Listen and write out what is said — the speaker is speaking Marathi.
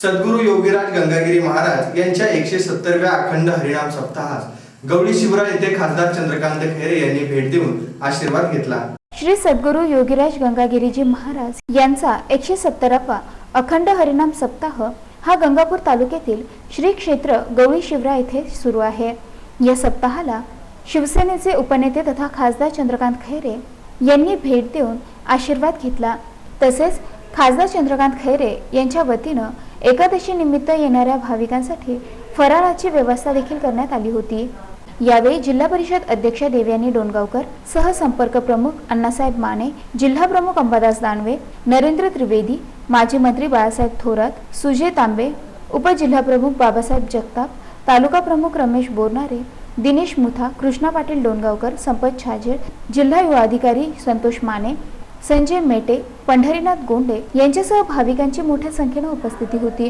सद्गुरू योगीराज गंगागिरी महाराज यांच्या एकशे सत्तरव्या अखंड हरिणाम सप्ताहात गवळी शिवरा येथे खासदार चंद्रकांत खैरे यांनी भेट देऊन आशीर्वाद घेतला. श्री सद्गुरू योगीराज गंगागिरीजी महाराज यांचा एकशे सत्तरावा अखंड हरिनाम सप्ताह हा गंगापूर तालुक्यातील श्री क्षेत्र गवळी शिवरा येथे सुरू आहे. या सप्ताहाला शिवसेनेचे उपनेते तथा खासदार चंद्रकांत खैरे यांनी भेट देऊन आशीर्वाद घेतला. तसेच खासदार चंद्रकांत खैरे यांच्या वतीनं एकादशी निमित्त येणाऱ्या भाविकांसाठी फराळाची व्यवस्था देखील करण्यात आली होती. यावेळी जिल्हा परिषद अध्यक्ष देवयानी डोणगावकर सहसंपर्क प्रमुख अण्णासाहेब माने जिल्हा प्रमुख अंबादास दानवे नरेंद्र त्रिवेदी माजी मंत्री बाळासाहेब थोरात सुजय तांबे उपजिल्हाप्रमुख बाबासाहेब जगताप तालुका प्रमुख रमेश बोरनारे दिनेश मुथा कृष्णा पाटील डोणगावकर संपत छाजेड जिल्हा युवा अधिकारी संतोष माने संजय मेटे पंढरीनाथ गोंडे यांच्यासह भाविकांची मोठ्या संख्येनं उपस्थिती होती.